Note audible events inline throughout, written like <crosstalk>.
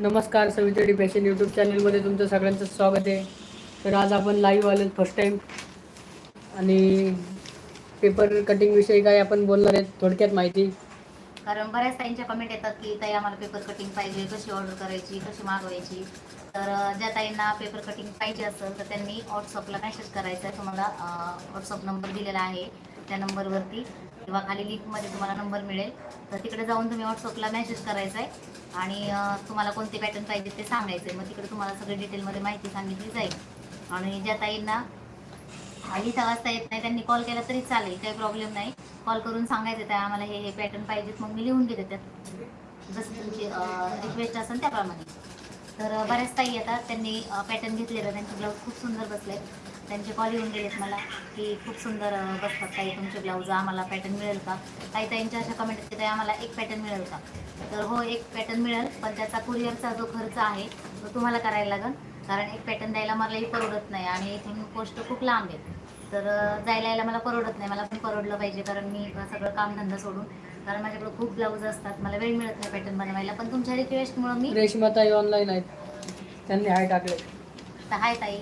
नमस्कार सवितडी fashion YouTube चॅनलमध्ये तुमचं सगळ्यांचं स्वागत आहे. तर आज आपण लाईव्ह आलो फर्स्ट टाईम आणि पेपर कटिंगविषयी काय आपण बोलणार आहेत थोडक्यात माहिती. कारण बऱ्याच ताईंच्या कमेंट येतात की ताई आम्हाला पेपर कटिंग पाहिजे कशी ऑर्डर करायची कशी मागवायची? तर ज्या ताईंना पेपर कटिंग पाहिजे असेल तर त्यांनी व्हॉट्सअपला मेसेज करायचा आहे. तुम्हाला व्हॉट्सअप नंबर दिलेला आहे. त्या नंबरवरती. किंवा खाली लिंकमध्ये तुम्हाला नंबर मिळेल. तर तिकडे जाऊन तुम्ही व्हॉट्सअपला मेसेज करायचा आहे आणि तुम्हाला कोणते पॅटर्न पाहिजे ते सांगायचं आहे मग तिकडे तुम्हाला सगळी डिटेलमध्ये माहिती सांगितली जाईल. आणि ज्या ताईंना लिहिता वाजता येत नाही त्यांनी कॉल केला तरी चालेल. काही प्रॉब्लेम नाही. कॉल करून सांगायचं त्या आम्हाला हे हे पॅटर्न पाहिजेत. मग मी लिहून घेते त्यात. जसं तुमची रिक्वेस्ट असेल त्याप्रमाणे. तर बऱ्याच ताई येतात. त्यांनी पॅटर्न घेतलेलं. त्यांचे ब्लाऊज खूप सुंदर बसले त्यांचे कॉल येऊन गेलेत मला की खूप सुंदर बसतात ताई तुमचे ब्लाऊज आम्हाला पॅटर्न मिळेल का? काही ताईंच्या अशा कमेंट येते ताई आम्हाला एक पॅटर्न मिळेल का? तर हो एक पॅटर्न मिळेल पण त्याचा कुरिअरचा जो खर्च आहे तो तुम्हाला करायला लागेल. कारण एक पॅटर्न द्यायला मलाही परवडत नाही आणि इथून पोस्ट खूप लांब आहे तर जायला यायला मला परवडत नाही. मला पण परवडलं पाहिजे कारण मी सगळं कामधंदा सोडून कारण माझ्याकडे खूप ब्लाऊज असतात. मला वेळ मिळत नाही पॅटर्न बनवायला. पण तुमच्या रिक्वेस्टमुळं मी रेशमाताई ऑनलाईन आहेत. त्यांनी हाय टाकले तर हाय ताई.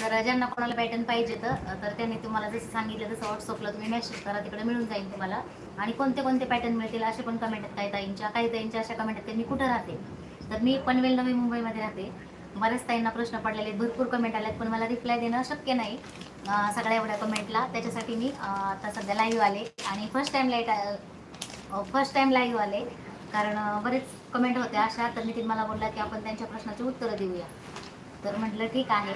तर ज्यांना कोणाला पॅटर्न पाहिजे तर त्यांनी तुम्हाला जसं सांगितलं तसं व्हॉट्सअपला तुम्ही मेसेज करा तिकडे मिळून जाईल तुम्हाला. आणि कोणते कोणते पॅटर्न मिळतील असे पण कमेंट आहेत काही ताईंच्या. काही ताईंच्या अशा कमेंट आहेत मी कुठं राहते? तर मी पनवेल नवी मुंबईमध्ये राहते. बऱ्याच ताईंना प्रश्न पडलेले आहेत भरपूर कमेंट आल्यात पण मला रिप्लाय देणं शक्य नाही. सगळ्या एवढ्या कमेंटला त्याच्यासाठी मी आता सध्या लाईव्ह आले. आणि first time light first time live आले. कारण बरेच कमेंट होत्या अशा. तर नितीन मला बोलला की आपण त्यांच्या प्रश्नाची उत्तरं देऊया. तर म्हटलं ठीक आहे.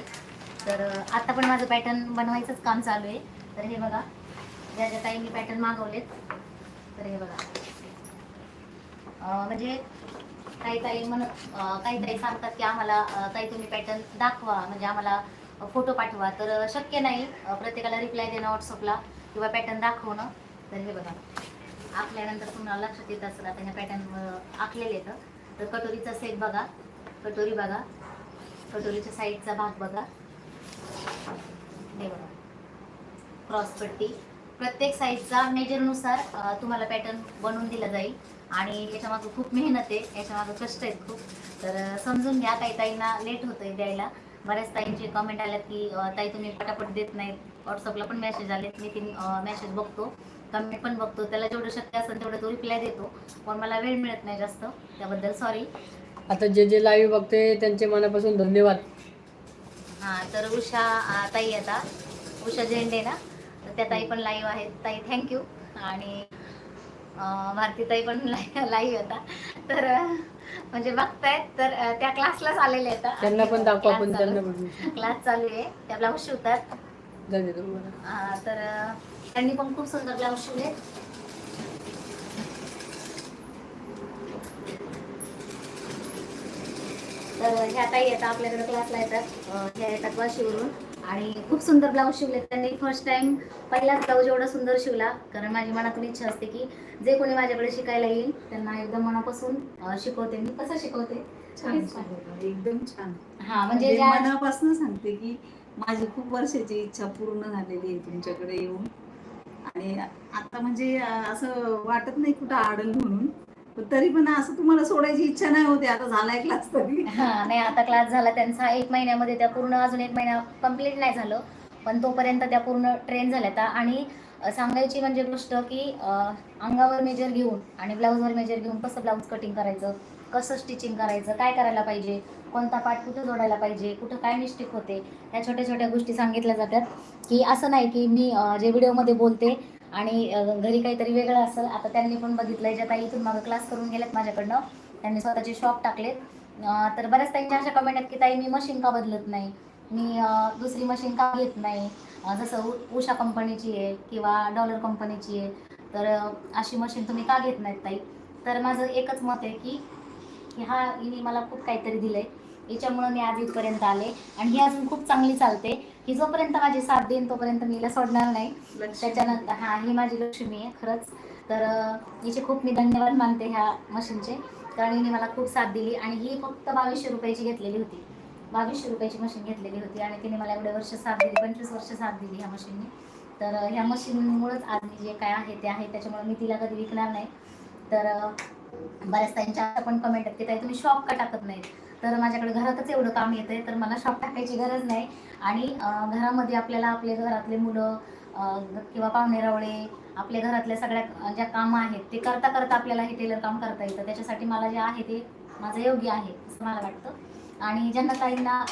तर आता पण माझं पॅटर्न बनवायचंच काम चालू आहे. तर हे बघा ज्या ज्या काही मी पॅटर्न मागवलेत तर हे बघा. म्हणजे काही काही म्हण काही काही सांगतात की आम्हाला काही तुम्ही पॅटर्न दाखवा म्हणजे आम्हाला फोटो पाठवा. तर शक्य नाही प्रत्येकाला रिप्लाय देणं व्हॉट्सअपला किंवा पॅटर्न दाखवणं. तर हे बघा. आखल्यानंतर तुम्हाला लक्षात येत असेल आता ह्या पॅटर्न आखलेले आहेत. तर कटोरीचा सेट बघा. कटोरी बघा. कटोरीच्या साईडचा भाग बघा. हे बघा. क्रॉसपट्टी प्रत्येक साईजचा मेजरनुसार तुम्हाला पॅटर्न बनवून दिला जाईल. आणि याच्यामागं खूप मेहनत आहे. याच्यामागं कष्ट आहेत खूप. तर समजून घ्या काही ताईंना लेट होतंय द्यायला. बऱ्याच ताईंचे कमेंट आल्यात की ताई तुम्ही पटापट देत नाहीत. व्हॉट्सअपला पण मेसेज आलेत. मी तीन मेसेज बघतो. कमेंट पण बघतो. त्याला जेवढं शक्य असेल तेवढं तो रिप्लाय देतो. पण मला वेळ मिळत नाही जास्त. त्याबद्दल सॉरी आता जे जे लाईव्ह बघते त्यांचे मनापासून धन्यवाद. हां तर उषा ताई आता. उषा झेंडे ना. तर त्या ताई पण लाईव्ह आहेत. ताई थँक्यू आणि भारती ताई पण <laughs> लाईव्ह आता. तर म्हणजे बघतायत तर त्या क्लासलाच आलेल्या आहेत. त्यांना पण दाखवू त्यांना पण. क्लास चालू आहे. त्या ब्लाऊज शिवतात तर त्यांनी पण खूप सुंदर ब्लाऊज शिवले तर ताई येतात आपल्याकडे क्लासला येतात. ह्या येतात वाशीवरून. आणि खूप सुंदर ब्लाऊज शिवले त्यांनी. फर्स्ट टाइम पहिलाच ब्लाऊज एवढा सुंदर शिवला. कारण माझी मनातून इच्छा असते की जे कोणी माझ्याकडे शिकायला येईल त्यांना एकदम मनापासून शिकवते. मी कसं शिकवते? एकदम छान. हा म्हणजे म्हणजे मनापासून सांगते की माझी खूप वर्षाची इच्छा पूर्ण झालेली आहे तुमच्याकडे येऊन. आणि आता म्हणजे असं वाटत नाही कुठं आडल म्हणून. पण तरी पण असं तुम्हाला सोडायची इच्छा नाही होती. आता झालाय क्लास तरी. हा नाही आता क्लास झाला त्यांचा. एक महिन्यामध्ये त्या पूर्ण अजून एक महिना कंप्लीट नाही झालं. पण तोपर्यंत त्या पूर्ण ट्रेन झाल्या त्या. आणि सांगायची म्हणजे गोष्ट की अंगावर मेजर घेऊन आणि ब्लाऊजवर मेजर घेऊन कसं ब्लाऊज कटिंग करायचं? कसं स्टिचिंग करायचं? काय करायला पाहिजे? कोणता पार्ट कुठं जोडायला पाहिजे? कुठं काय मिस्टेक होते? ह्या छोट्या छोट्या गोष्टी सांगितल्या जातात. की असं नाही की मी जे व्हिडिओमध्ये बोलते आणि घरी काहीतरी वेगळं असेल आता त्यांनी पण बघितलंय ज्या ताई इथून मागं क्लास करून गेल्यात माझ्याकडनं त्यांनी स्वतःचे शॉप टाकलेत. तर बऱ्याच ताईंच्या अशा कमेंट आहेत की ताई मी मशीन का बदलत नाही? मी दुसरी मशीन का घेत नाही? जसं उषा कंपनीची आहे किंवा डॉलर कंपनीची आहे तर अशी मशीन तुम्ही का घेत नाहीत ताई? तर माझं एकच मत आहे की की हा हिने मला खूप काहीतरी दिलं आहे याच्यामुळं मी आज इथपर्यंत आले. आणि ही अजून खूप चांगली चालते. ही जोपर्यंत माझी साथ देईन तोपर्यंत मी हिला सोडणार नाही. त्याच्यानंतर हा ही माझी लक्ष्मी आहे खरंच. तर हिचे खूप मी धन्यवाद मानते ह्या मशीनचे. कारण हिने मला खूप साथ दिली आणि ही फक्त बावीसशे रुपयाची घेतलेली होती. बावीसशे रुपयाची मशीन घेतलेली होती आणि तिने मला एवढे वर्ष साथ दिली पंचवीस वर्ष साथ दिली ह्या मशीनने. तर ह्या मशीनमुळंच आज मी जे काय आहे ते आहे त्याच्यामुळे मी तिला कधी विकणार नाही. तर बऱ्याच त्यांच्या पण कमेंट आहेत की ताई तुम्ही शॉप का टाकत नाहीत? तर माझ्याकडे घरातच एवढं काम येतंय तर मला शॉप टाकायची गरज नाही. आणि घरामध्ये आपल्याला आपले घरातले मुलं किंवा पाहुणेरावळे आपल्या घरातल्या सगळ्या ज्या कामं आहेत ते करता करता आपल्याला हे टेलर काम करता येतं. त्याच्यासाठी मला जे आहे ते माझं योग्य आहे असं मला वाटतं. आणि ज्यांना ताईंना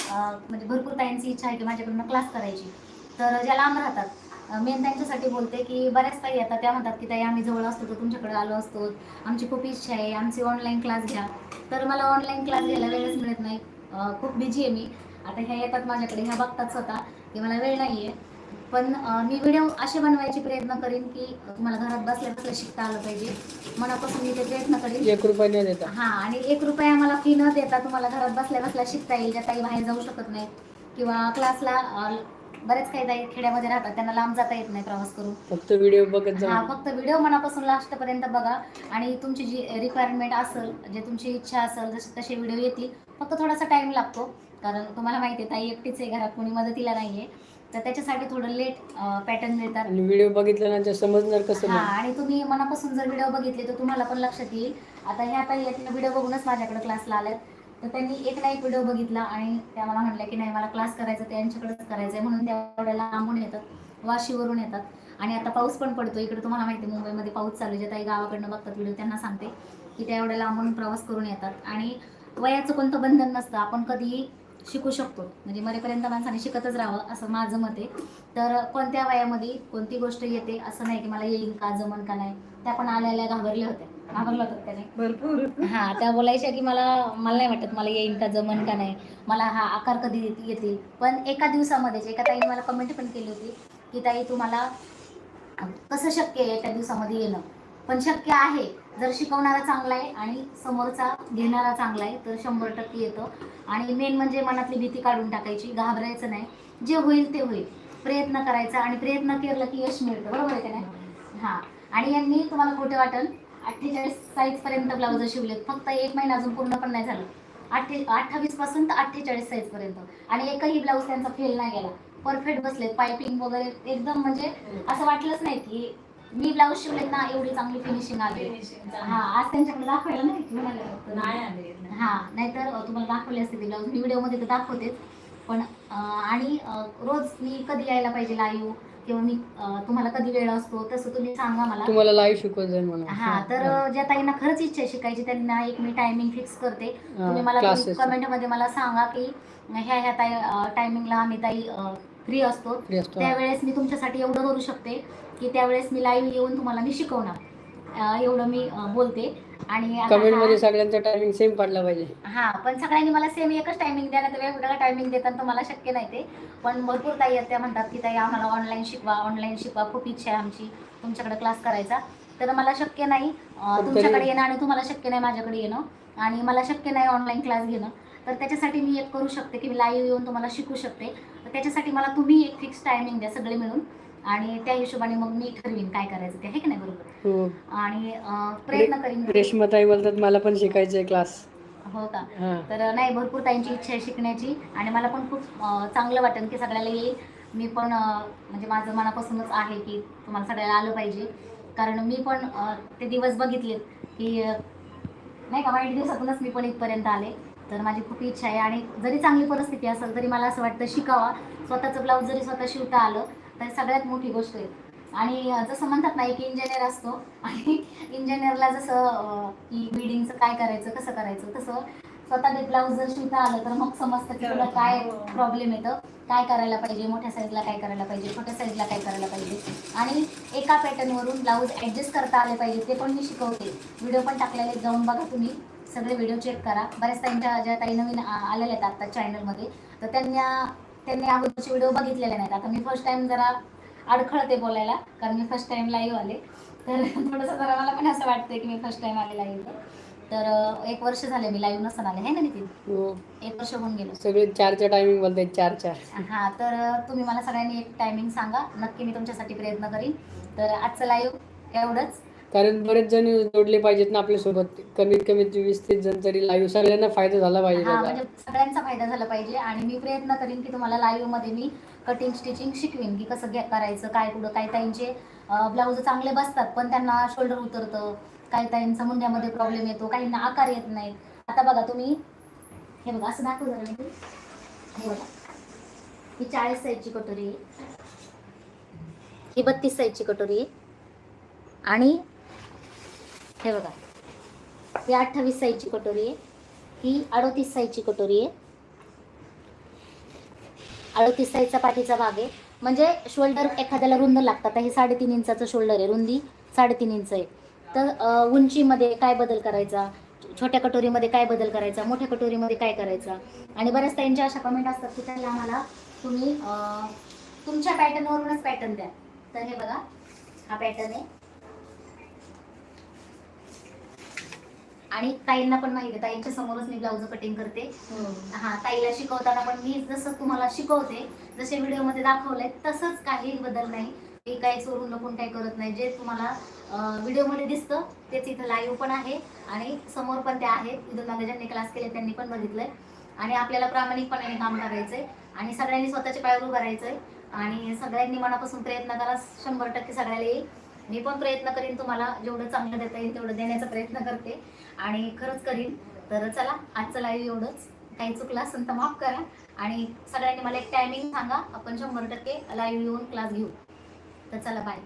म्हणजे भरपूर ताईंची इच्छा आहे की माझ्याकडून क्लास करायची. तर ज्या लांब राहतात मेन त्यांच्यासाठी बोलते की बऱ्याच ताई येतात. त्या म्हणतात की ताई आम्ही जवळ असतो तर तुमच्याकडे आलो असतो. आमची खूप इच्छा आहे. आमची ऑनलाईन क्लास घ्या. तर मला ऑनलाईन क्लास घ्यायला वेळच मिळत नाही. खूप बिझी आहे मी. आता ह्या येतात माझ्याकडे ह्या बघतात स्वतः की मला वेळ नाही आहे पण मी व्हिडिओ असे बनवायचे प्रयत्न करीन की तुम्हाला घरात बसल्या बसल्या शिकता आलं पाहिजे. मनापासून मी ते प्रयत्न करीन. एक रुपया न देता. हा आणि एक रुपया मला फी न देता तुम्हाला घरात बसल्या बसल्या शिकता येईल. ज्या ताई बाहेर जाऊ शकत नाहीत. किंवा क्लासला बरेच काही ताई खेड्यामध्ये राहतात त्यांना लांब जाता येत नाही प्रवास करून. फक्त व्हिडिओ बघत हा फक्त व्हिडिओ मनापासून लास्टपर्यंत बघा. आणि तुमची जी रिक्वायरमेंट असेल जे तुमची इच्छा असेल जसे तसे व्हिडिओ येतील फक्त थोडासा टाइम लागतो. कारण तुम्हाला माहिती आहे ताई एकटीच आहे घरात कोणी मदतीला नाहीये. तर त्याच्यासाठी थोडं लेट पॅटर्न मिळतात. आणि व्हिडिओ बघितल्यानंतर समजणार कसं हा नाही आणि तुम्ही मनापासून जर व्हिडिओ बघितले तर तुम्हाला पण लक्षात येईल. आता ह्या ताई व्हिडिओ बघूनच माझ्याकडे क्लासला आल्यात तर त्यांनी एक ना एक व्हिडिओ बघितला आणि त्या मला म्हटल्या की नाही मला क्लास करायचा त्यांच्याकडेच करायचं आहे म्हणून त्या एवढ्या लांबून येतात वाशीवरून येतात. आणि आता पाऊस पण पडतो इकडे तुम्हाला माहिती आहे मुंबईमध्ये पाऊस चालू जे ज्या ताई गावाकडनं बघतात व्हिडिओ त्यांना सांगते की त्या एवढ्या लांबून प्रवास करून येतात. आणि वयाचं कोणतं बंधन नसतं. आपण कधीही शिकू शकतो. म्हणजे मरेपर्यंत माणसाने शिकतच राहावं असं माझं मत आहे. तर कोणत्या वयामध्ये कोणती गोष्ट येते असं नाही की मला येईल का जमन का नाही त्या पण आल्याला घाबरल्या होत्या. त्याने. भरपूर. हा त्या बोलायच्या की मला मला नाही वाटत मला येईल का जमन का नाही. मला हा आकार कधी येत- येतील. पण एका दिवसामध्येच एका ताईने मला कमेंट पण केली होती की ताई तुम्हाला कसं शक्य आहे एका दिवसामध्ये येणं? पण शक्य आहे. जर शिकवणारा चांगला आहे आणि समोरचा घेणारा चांगला आहे तर शंभर टक्के येतं. आणि मेन म्हणजे मनातली भीती काढून टाकायची घाबरायचं नाही. जे होईल ते होईल. प्रयत्न करायचा आणि प्रयत्न केलं की यश मिळतं. बरोबर आहे का नाही? हां. आणि यांनी तुम्हाला खोटे वाटेल अठ्ठेचाळीस साईजपर्यंत ब्लाउज शिवलेत. फक्त एक महिना अजून पूर्ण पण नाही झालं. अठ्ठे अठ्ठावीसपासून तर अठ्ठेचाळीस साईजपर्यंत आणि एकही ब्लाऊज त्यांचा फेल नाही गेला. परफेक्ट बसले पायपिंग वगैरे एकदम म्हणजे असं वाटलंच नाही की मी ब्लाऊज शिवलेत ना एवढी चांगली फिनिशिंग आली. हा आज त्यांच्याकडे दाखवायला नाही हा नाहीतर तुम्हाला दाखवले असते ते ब्लाऊज मी व्हिडिओमध्ये तर दाखवतेच. पण आणि रोज मी कधी यायला पाहिजे लाईव्ह किंवा मी तुम्हाला कधी वेळ असतो तसं तुम्ही सांगा मला. तुम्हाला लाईव्ह शिकवत जाईल म्हणून. हा तर ज्या ताईंना खरंच इच्छा शिकायची त्यांना एक मी टायमिंग फिक्स करते. तुम्ही मला क्लासेस कमेंटमध्ये मला सांगा की ह्या ह्या ताई टायमिंगला आम्ही ताई फ्री असतो. त्यावेळेस मी तुमच्यासाठी एवढं करू शकते की त्यावेळेस मी लाईव्ह येऊन तुम्हाला मी शिकवणार. एवढं मी बोलते. आणि कमेंटमध्ये सगळ्यांचा टायमिंग सेम पडला पाहिजे. हा पण सगळ्यांनी मला सेम एकच टायमिंग द्या तर वेगवेगळा टायमिंग देतात तर मला शक्य नाही ते. पण भरपूर ताई त्या म्हणतात की ताई आम्हाला ऑनलाईन शिकवा ऑनलाईन शिकवा. खूप इच्छा आहे आमची तुमच्याकडे क्लास करायचा. तर मला शक्य नाही तुमच्याकडे येणं आणि तुम्हाला शक्य नाही माझ्याकडे येणं. आणि मला शक्य नाही ऑनलाईन क्लास घेणं. तर त्याच्यासाठी मी एक करू शकते की मी लाईव्ह येऊन तुम्हाला शिकू शकते. तर त्याच्यासाठी मला तुम्ही एक फिक्स टायमिंग द्या सगळे मिळून. आणि त्या हिशोबाने मग मी ठरवीन काय करायचं ते आहे की नाही? बरोबर? हो. आणि प्रयत्न करीन रेशमाताई बोलतात मला पण शिकायचंय क्लास. हो का? तर नाही भरपूर ताईंची इच्छा आहे शिकण्याची आणि मला पण खूप चांगलं वाटेल की सगळ्याला येईल. मी पण म्हणजे माझं मनापासूनच आहे की तुम्हाला सगळ्याला आलं पाहिजे. कारण मी पण ते दिवस बघितलेत की नाही का वाईट दिवसातूनच मी पण इथपर्यंत आले. तर माझी खूप इच्छा आहे आणि जरी चांगली परिस्थिती असेल तरी मला असं वाटतं शिकावा. स्वतःचं ब्लाऊज जरी स्वतः शिवता आलं तर सगळ्यात मोठी गोष्ट आहे. आणि जसं म्हणतात ना एक इंजिनियर असतो. आणि इंजिनियरला जसं की बिल्डिंगचं काय करायचं कसं करायचं तसं स्वतः ते ब्लाऊज जर शिवता आलं तर मग समजतं की तुला काय प्रॉब्लेम येतं. काय करायला पाहिजे मोठ्या साईजला काय करायला पाहिजे छोट्या साईजला काय करायला पाहिजे. आणि एका पॅटर्नवरून ब्लाऊज ॲडजस्ट करता आले पाहिजे ते पण मी शिकवते. व्हिडिओ पण टाकलेले जाऊन बघा तुम्ही. सगळे व्हिडिओ चेक करा. बऱ्याच त्यांच्या ज्या काही नवीन आलेल्या आहेत आता चॅनलमध्ये तर त्यांना त्यांनी अगोदरचे व्हिडिओ बघितलेले नाहीत. आता मी फर्स्ट टाइम जरा अडखळते बोलायला कारण मी फर्स्ट टाइम लाईव्ह आले. तर थोडंसं जरा मला पण असं वाटतंय की मी फर्स्ट टाइम आले लाईव्ह तर एक वर्ष झाले मी लाईव्ह नसताना आले. है ना नितीन? हो. एक वर्ष होऊन गेलं. सगळे चारच्या टायमिंग बोलतायत चार चार हा तर तुम्ही मला सगळ्यांनी एक टायमिंग सांगा. नक्की मी तुमच्यासाठी प्रयत्न करीन. तर आजचं लाईव्ह एवढंच. कारण बरेच जण जोडले पाहिजेत ना आपल्यासोबत. कमीत कमी वीस तीस जण तरी लाईव्ह सगळ्यांना फायदा झाला पाहिजे हा त्याचा. म्हणजे सगळ्यांचा फायदा झाला पाहिजे आणि मी प्रयत्न करीन की तुम्हाला लाईव्हमध्ये मी कटिंग स्टिचिंग शिकवीन की कसं घ्या करायचं काय कुठं काय ताईंचे ब्लाऊज चांगले बसतात पण त्यांना शोल्डर उतरतं काही ताईंचा मुंड्यामध्ये प्रॉब्लेम येतो काहींना आकार येत नाही. आता बघा तुम्ही हे बघा असं दाखव जरा मी. हे बघा. ही चाळीस साईजची कटोरी आहे. ही बत्तीस साईजची कटोरी आहे. आणि हे बघा. ही अठ्ठावीस साईजची कटोरी आहे. ही अडोतीस साईजची कटोरी आहे. अडोतीस साईजचा पाठीचा भाग आहे. म्हणजे शोल्डर एखाद्याला रुंद लागतात. हे साडेतीन इंचाचं शोल्डर आहे. रुंदी साडेतीन इंच आहे. तर उंचीमध्ये काय बदल करायचा? छोट्या कटोरीमध्ये काय बदल करायचा? मोठ्या कटोरीमध्ये काय करायचा? आणि बऱ्याच त्यांच्या अशा कमेंट असतात की त्यांना आम्हाला तुम्ही तुमच्या पॅटर्नवरूनच पॅटर्न द्या. तर हे बघा. हा पॅटर्न आहे. आणि ताईंना पण माहिती आहे ताईंच्या समोरच मी ब्लाऊज कटिंग करते. हा. ताईला शिकवताना पण मी जसं तुम्हाला शिकवते जसे व्हिडिओमध्ये दाखवलंय तसंच काही बदल नाही. मी काही चोरून लपून काही करत नाही. जे तुम्हाला व्हिडिओमध्ये दिसतं तेच इथं लाईव्ह पण आहे आणि समोर पण ते आहेत. इथून मागे ज्यांनी क्लास केले त्यांनी पण बघितलंय. आणि आपल्याला प्रामाणिकपणाने काम करायचंय. आणि सगळ्यांनी स्वतःच्या पायावर उभं राहायचंय. आणि सगळ्यांनी मनापासून प्रयत्न करा शंभर टक्के सगळ्याला येईल. मी पण प्रयत्न करीन तुम्हाला जेवढं चांगलं देता येईल तेवढं देण्याचा प्रयत्न करते. आणि खरंच करीन. तर चला आजचं लाईव्ह एवढंच. काही चुकलं असेल तर माफ करा. आणि सगळ्यांनी मला एक टायमिंग सांगा. आपण शंभर टक्के लाईव्ह येऊन क्लास घेऊ. तर चला बाय